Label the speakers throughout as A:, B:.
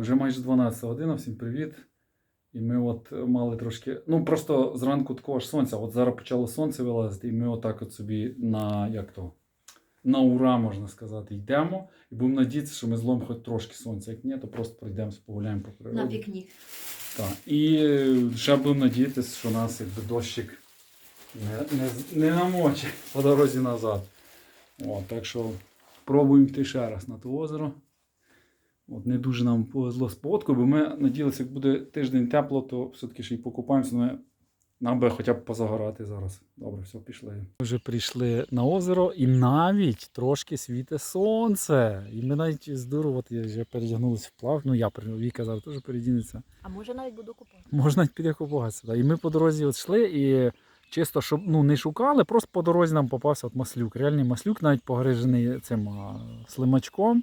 A: Вже майже 12 година, всім привіт. І ми от мали трошки. Ну просто зранку такого ж сонця. От зараз почало сонце вилазити, і ми отак от собі на як то, на ура, можна сказати, йдемо. І будемо надіятися, що ми зловимо хоч трошки сонця. Як ні, то просто пройдемо, погуляємо по
B: На
A: природі.
B: пікнік.
A: Так. І ще будемо надіятися, що нас якби дощик не, не, не намочить по дорозі назад. От, так що пробуємо йти ще раз на те озеро. От, не дуже нам повезло з погодкою, бо ми надіялися, як буде тиждень тепло, то все-таки ще й покупаємося. Ми, нам би хоча б позагорати зараз. Добре, все, пішли. Ми вже прийшли на озеро і навіть трошки світе сонце. І ми навіть здорово, от я вже передягнулися в плав. Ну я при- Віка зараз теж передінеться.
B: А може навіть буду купувати.
A: Можна піти купатися. Да. І ми по дорозі от йшли і чисто, щоб ну, не шукали, просто по дорозі нам попався от маслюк. Реальний маслюк, навіть погрижений цим а, слимачком.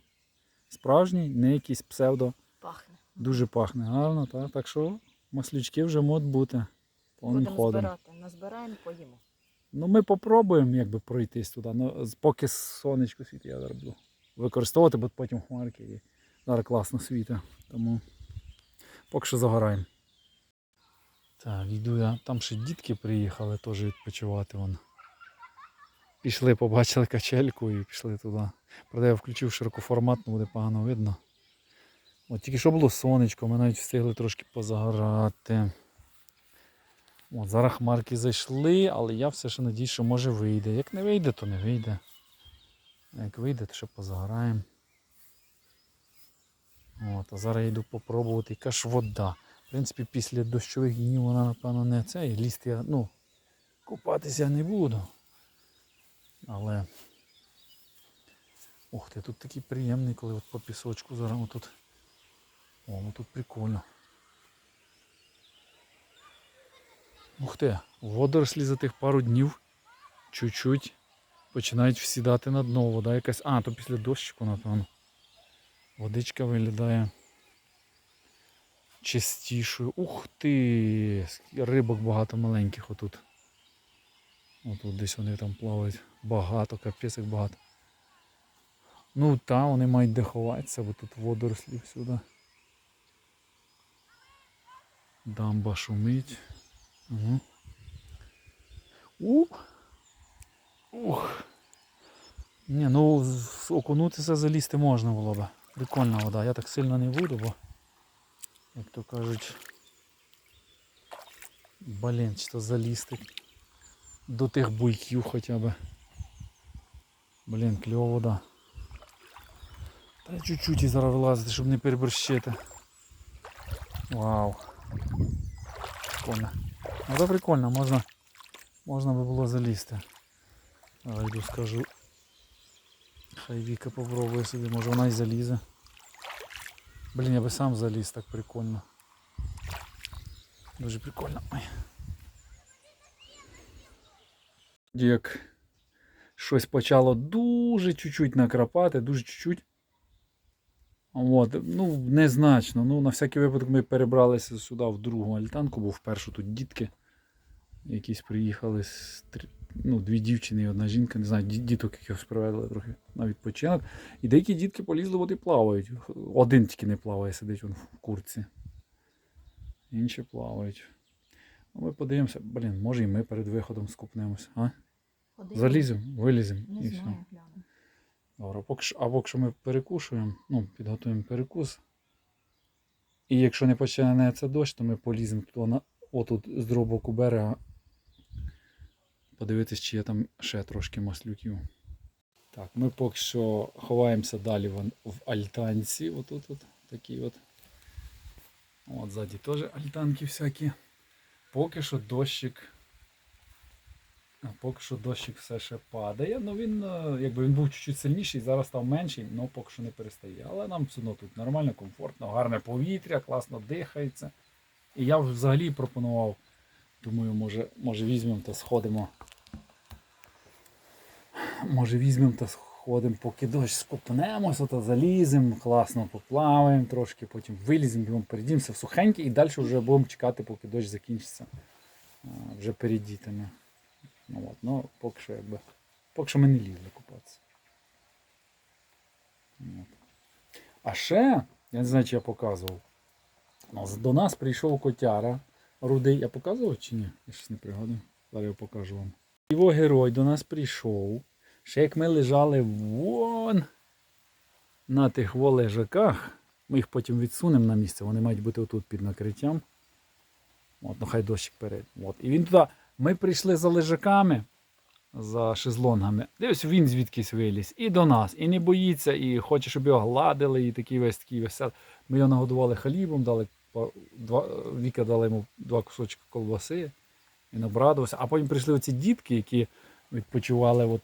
A: Справжній, не якийсь псевдо.
B: Пахне.
A: Дуже пахне гарно, так, так що маслючки вже можуть бути повним
B: Будемо
A: ходом.
B: збирати. Назбираємо, поїмо.
A: Ну, ми попробуємо якби пройтись туди. Ну, поки сонечко світить, я зараз буду використовувати, бо потім хмарки і зараз класно світить. Тому поки що загораємо. Так, йду я. Там ще дітки приїхали теж відпочивати. Вон. Пішли, побачили качельку і пішли туди. Правда, я включив широкоформатну, буде погано видно. От тільки що було сонечко, ми навіть встигли трошки позагорати. От, зараз хмарки зайшли, але я все ще надію, що може вийде. Як не вийде, то не вийде. Як вийде, то ще позагораємо. От, а зараз я йду попробувати, яка ж вода. В принципі, після дощових днів вона, напевно, не це. І лізти я, ну, купатися не буду. Але. Ух ти, тут такий приємний, коли от по пісочку зараз отут. О, ну тут прикольно. Ух ти, водорослі за тих пару днів чуть-чуть починають всідати на дно. Вода якась. А, то після дощику, напевно. Водичка виглядає чистішою. Ух ти! Рибок багато маленьких отут. Отут десь вони там плавають. Багато, капець як багато. Ну та, вони мають де ховатися, бо тут водорослі всюди. Дамба шумить. Угу. Ух. Ух. Ні, ну окунутися залізти можна було б. Прикольна вода. Я так сильно не буду, бо, як то кажуть, блін, чи то залізти до тих буйків хоча б. Блін, кльова вода. Та чуть-чуть і зараз вилазити, щоб не переборщити. Вау. Прикольно. Ну це прикольно, можна, можна би було залізти. Але йду скажу. Хай Віка попробує собі, може вона й залізе. Блін, я би сам заліз, так прикольно. Дуже прикольно. Як щось почало дуже чуть-чуть накрапати, дуже чуть-чуть. От, ну, незначно. Ну, на всякий випадок ми перебралися сюди в другу альтанку, бо в першу тут дітки якісь приїхали з ну, дві дівчини і одна жінка, не знаю, діток якихось привезли трохи на відпочинок. І деякі дітки полізли, води плавають. Один тільки не плаває, сидить він в курці. Інші плавають. Ну, ми подивимося, блін, може і ми перед виходом скупнемося. А?
B: Один?
A: Заліземо, виліземо
B: Не
A: і все.
B: гляну.
A: Добре, поки що, а поки що ми перекушуємо, ну, підготуємо перекус. І якщо не почнеться дощ, то ми поліземо туди на, отут з другого боку берега. Подивитись, чи є там ще трошки маслюків. Так, ми поки що ховаємося далі вон в альтанці. Отут от такі от. От ззаді теж альтанки всякі. Поки що дощик Поки що дощик все ще падає. Ну він, е, якби він був чуть-чуть сильніший, зараз став менший, але поки що не перестає. Але нам все одно тут нормально, комфортно, гарне повітря, класно дихається. І я взагалі пропонував, думаю, може, може візьмемо та сходимо. Може візьмемо та сходимо, поки дощ скупнемося, та заліземо, класно поплаваємо трошки, потім виліземо, перейдімося в сухенький і далі вже будемо чекати, поки дощ закінчиться. А, Вже перейдітиме. Ну, от, ну, поки що якби. Поки що ми не лізли купатися. От. А ще Я не знаю, чи я показував. До нас прийшов котяра рудий. Я показував чи ні? Я щось не пригадую. Зараз я покажу вам. Його герой до нас прийшов. Ще як ми лежали вон на тих волежаках. Ми їх потім відсунемо на місце. Вони мають бути отут під накриттям. От, ну хай дощик перед. От. І він туди. Ми прийшли за лежаками, за шезлонгами. Дивись, він звідкись виліз. І до нас. І не боїться, і хоче, щоб його гладили, і такий весь такий веселий. Ми його нагодували хлібом, дали два, Віка дала йому два кусочки колбаси. Він обрадувався. А потім прийшли оці дітки, які відпочивали от,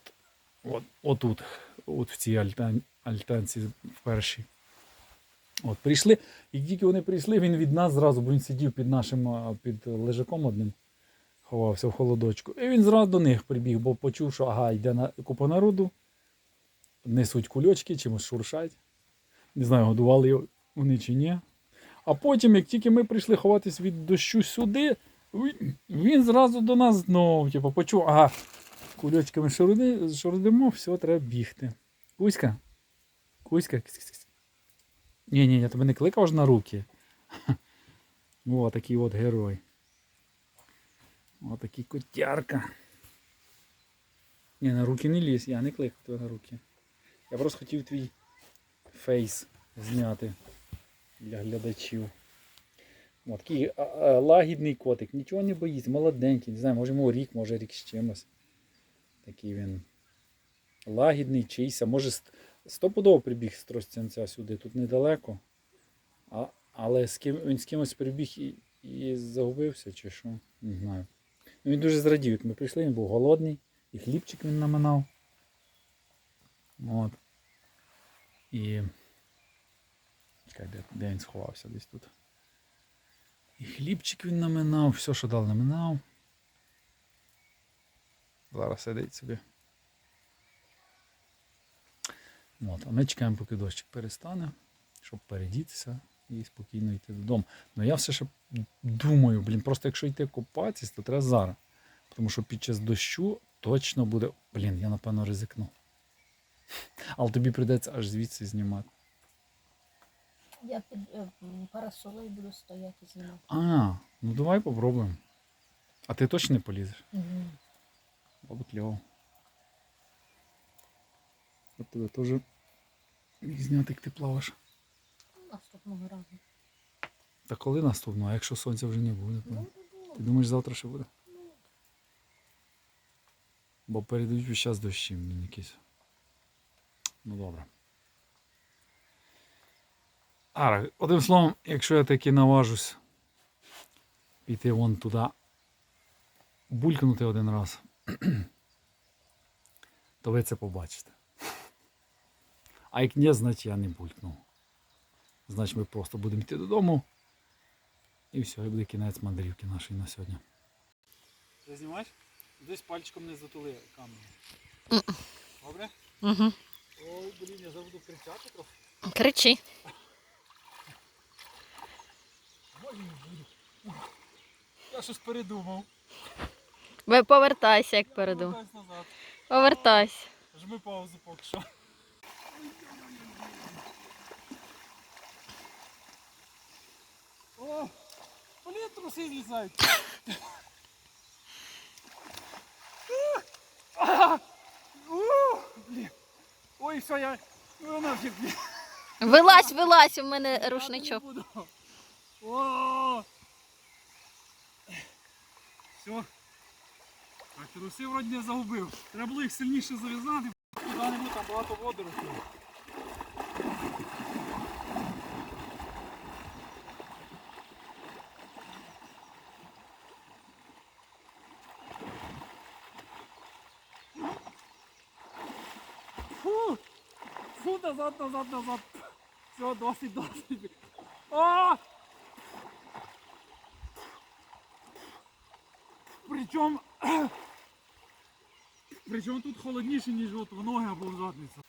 A: от, отут, от в цій альтан, альтанці в першій. От, прийшли, і тільки вони прийшли, він від нас зразу, бо він сидів під нашим під лежаком одним, ховався в холодочку. І він зразу до них прибіг, бо почув, що ага, йде на купа народу, несуть кульочки, чимось шуршать. Не знаю, годували вони чи ні. А потім, як тільки ми прийшли ховатись від дощу сюди, він- зразу до нас знов, типу, почув, ага, кульочками шуруди, все, треба бігти. Кузька? Кузька? Кс-кс-кс. Ні, ні, я тебе не кликав ж на руки. О, такий от герой. О, такий котярка. Ні, на руки не лізь, я не кликав тебе на руки. Я просто хотів твій фейс зняти для глядачів. От, такий а, а, лагідний котик, нічого не боїться, молоденький, не знаю, може йому рік, може рік з чимось. Такий він лагідний, чийся, може стопудово прибіг з Тростянця сюди, тут недалеко. А, але з ким, він з кимось прибіг і, і загубився, чи що, не знаю. Він дуже зрадів, як ми прийшли, він був голодний, і хлібчик він наминав. От. І. Чекай, де, де він сховався десь тут. І хлібчик він наминав, все, що дав, наминав. Зараз сидить собі. От, а ми чекаємо, поки дощик перестане, щоб передітися і спокійно йти додому. Ну я все ще думаю, блін, просто якщо йти купатись, то треба зараз. Тому що під час дощу точно буде. Блін, я напевно ризикну. Але тобі прийдеться аж звідси знімати.
B: Я під е, м, буду стояти знімати.
A: А, ну давай попробуємо. А ти точно не полізеш?
B: Угу.
A: Було б кльово. От тебе теж зняти, як ти плаваєш.
B: Наступного разу.
A: Та коли наступного, а якщо сонця вже не буде, то
B: Ну,
A: ти думаєш, завтра ще буде? Бо передають весь час дощі мені якісь. Ну добре. А, одним словом, якщо я таки наважусь піти вон туди, булькнути один раз, то ви це побачите. А як ні, значить я не булькну. Значить ми просто будемо йти додому. І все, і буде кінець мандрівки нашої на сьогодні. Ти знімаєш? Десь пальчиком не затули камеру. Добре?
B: Угу.
A: Ой, блін, я завжди кричати трохи.
B: Кричи.
A: Ой. Я щось передумав.
B: Ви повертайся, як переду.
A: Повертаюсь назад.
B: Повертайся.
A: Жми паузу поки що. О, блін, труси злізають. А! Ой, все, я... Нафіг.
B: Вилазь, вилазь, у мене рушничок.
A: О! Все. Так, труси вроді не загубив. Треба було їх сильніше зав'язати. Куди-небудь там багато водоростей. Назад, назад, назад. Все, досить, досить. А! Причому. Причому тут холодніше, ніж от в ноги або в задницю.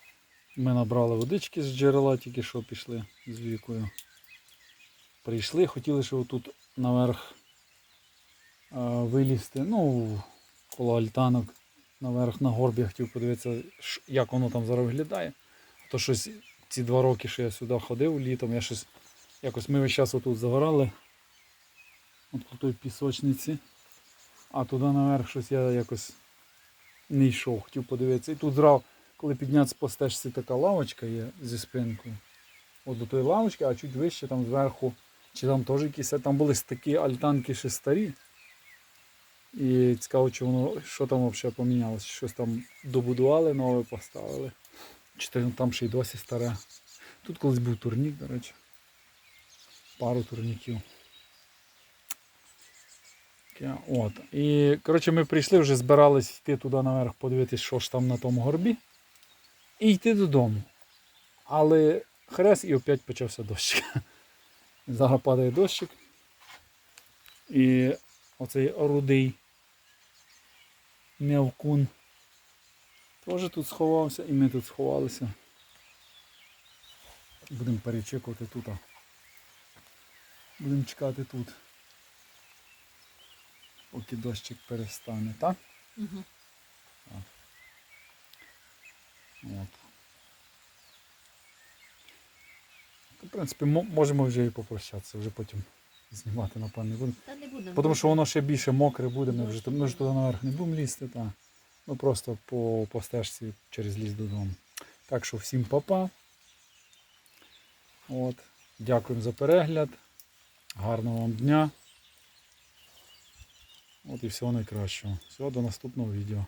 A: Ми набрали водички з джерела, тільки що пішли з вікою. Прийшли, хотіли, що отут наверх вилізти. Ну, коло альтанок наверх на горбі я хотів подивитися, як воно там зараз виглядає. То щось ці два роки, що я сюди ходив літом, я щось якось ми весь час отут загорали. От по той пісочниці. А туди наверх щось я якось не йшов, хотів подивитися. І тут зразу, коли піднятися по стежці, така лавочка є зі спинкою. От до тої лавочки, а чуть вище там зверху, чи там теж якісь, там були такі альтанки ще старі. І цікаво, чи воно, що там взагалі помінялося, щось там добудували, нове поставили. Чи там ще й досі старе. Тут колись був турнік, до речі. Пару турніків. От. І коротше, ми прийшли, вже збирались йти туди наверх, подивитись, що ж там на тому горбі. І йти додому. Але хрест і опять почався дощик. Зараз падає дощик. І оцей рудий мявкун теж тут сховався і ми тут сховалися. Будемо перечекувати тут. Будемо чекати тут. Поки дощик перестане, так?
B: Угу.
A: От. В принципі, можемо вже і попрощатися, вже потім знімати, напевно, не будемо.
B: Та не будемо.
A: Тому що воно ще більше мокре буде, ми вже, ми ж туди наверх не будемо лізти, та. Ну просто по, по стежці через ліс додому. Так що всім папа. От. Дякуємо за перегляд. Гарного вам дня. От і всього найкращого. Всього до наступного відео.